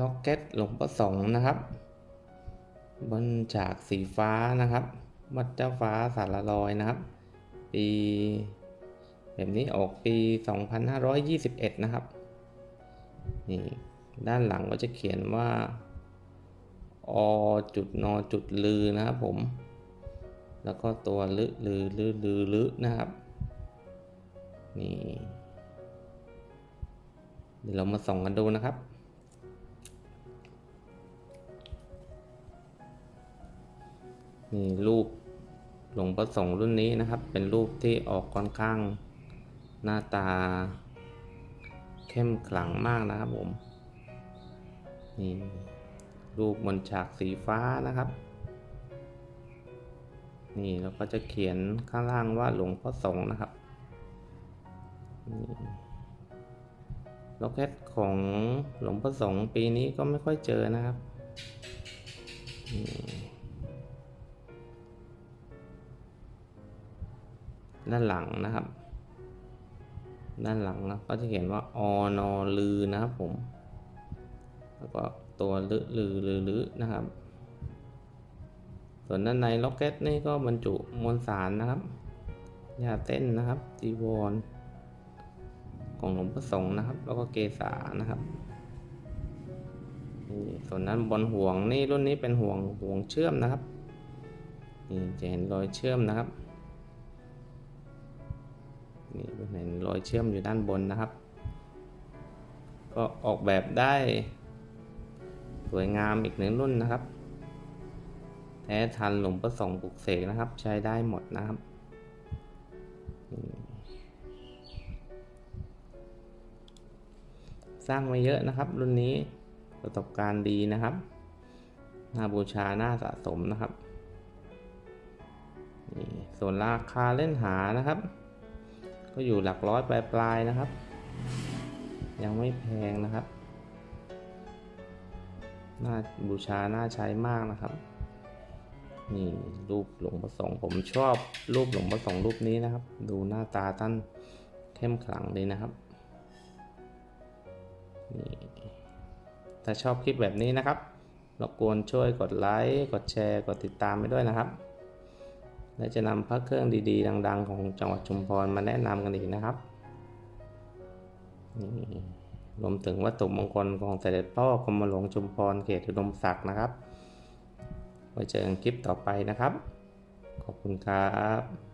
ล็อกเก็ตหลวงพ่อสงฆ์นะครับ บนจากสีฟ้านะครับ วัดเจ้าฟ้าสารลอยนะครับ ปี แบบนี้ออกปี 2521 นะครับ นี่ด้านหลังก็จะเขียนว่าอจุดนอจุดลือนะครับผม แล้วก็ตัวลึลือลือลือลึนะครับ นี่ เดี๋ยวเรามาส่องกันดูนะครับ นี่รูปหลวงพ่อสงฆ์รุ่นนี้นะครับ เป็นรูปที่ออกค่อนข้างหน้าตา เข้มขลังมากนะครับผม นี่รูปบนฉากสีฟ้านะครับ นี่เราก็จะเขียนข้างล่างว่าหลวงพ่อสงฆ์นะครับนี่ล็อกเก็ตของหลวงพ่อสงฆ์ปีนี้ก็ไม่ค่อยเจอนะครับ ด้านหลังนะครับ ด้านหลังนะก็จะเขียนว่าอนอลือนะครับผม แล้วก็ตัวลือลือลือลือนะครับ ส่วนด้านในล็อกเก็ตนี่ก็บรรจุมวลสารนะครับยาเต้นนะครับจีวรของหลวงพ่อสงฆ์นะครับ แล้วก็เกษานะครับนี่ส่วนนั้นบนห่วงนี่รุ่นนี้เป็นห่วงห่วงเชื่อมนะครับนี่จะเห็นรอยเชื่อมนะครับ นี่เห็นรอยเชื่อมอยู่ด้านบนนะครับ ก็ออกแบบได้ สวยงามอีกหนึ่งรุ่นนะครับ แท้ทันหลวงประสงค์ปลุกเสกนะครับ ใช้ได้หมดนะครับสร้างมาเยอะนะครับ รุ่นนี้ประสบการณ์ดีนะครับน่าบูชาน่าสะสมนะครับ นี่ส่วนราคาเล่นหานะครับ ก็อยู่หลักร้อยปลายๆนะครับ ยังไม่แพงนะครับน่าบูชาน่าใช้มากนะครับ นี่รูปหลวงพ่อสงฆ์ผมชอบรูปหลวงพ่อสงฆ์รูปนี้นะครับ ดูหน้าตาท่านเข้มขลังเลยนะครับนี่ถ้าชอบคลิปแบบนี้นะครับรบกวนช่วยกดไลค์ กดแชร์ กดติดตามไปด้วยนะครับ และจะนำพระเครื่องดีๆ ดัง ๆ ของจังหวัดชุมพรมาแนะนำกันอีกนะครับรวมถึงวัตถุมงคลของเสด็จพ่อกรมหลวงชุมพรเขตอุดมศักดิ์นะครับไว้เจอกันคลิปต่อไปนะครับ ขอบคุณครับ